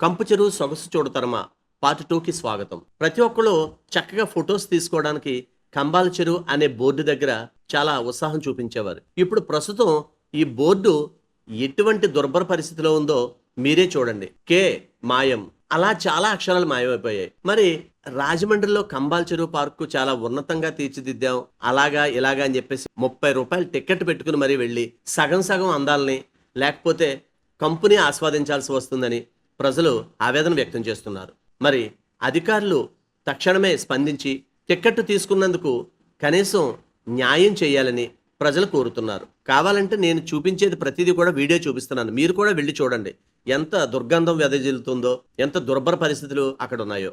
కంపు చెరువు సొగసు చూడతరమా? పార్ట్ టూకి స్వాగతం. ప్రతి ఒక్కరు చక్కగా ఫొటోస్ తీసుకోవడానికి కంబాల చెరువు అనే బోర్డు దగ్గర చాలా ఉత్సాహం చూపించేవారు. ఇప్పుడు ప్రస్తుతం ఈ బోర్డు ఎటువంటి దుర్భర పరిస్థితిలో ఉందో మీరే చూడండి. కే మాయం. అలా చాలా అక్షరాలు మాయమైపోయాయి. మరి రాజమండ్రిలో కంబాల చెరువు పార్కు చాలా ఉన్నతంగా తీర్చిదిద్దాం అలాగా ఇలాగా అని చెప్పేసి ముప్పై రూపాయలు టికెట్ పెట్టుకుని మరీ వెళ్ళి సగం సగం అందాలని లేకపోతే కంపెనీ ఆస్వాదించాల్సి వస్తుందని ప్రజలు ఆవేదన వ్యక్తం చేస్తున్నారు. మరి అధికారులు తక్షణమే స్పందించి టిక్కెట్టు తీసుకున్నందుకు కనీసం న్యాయం చేయాలని ప్రజలు కోరుతున్నారు. కావాలంటే నేను చూపించేది ప్రతిదీ కూడా వీడియో చూపిస్తున్నాను. మీరు కూడా వెళ్ళి చూడండి. ఎంత దుర్గంధం వెదజల్లుతుందో ఎంత దుర్భర పరిస్థితులు అక్కడ ఉన్నాయో.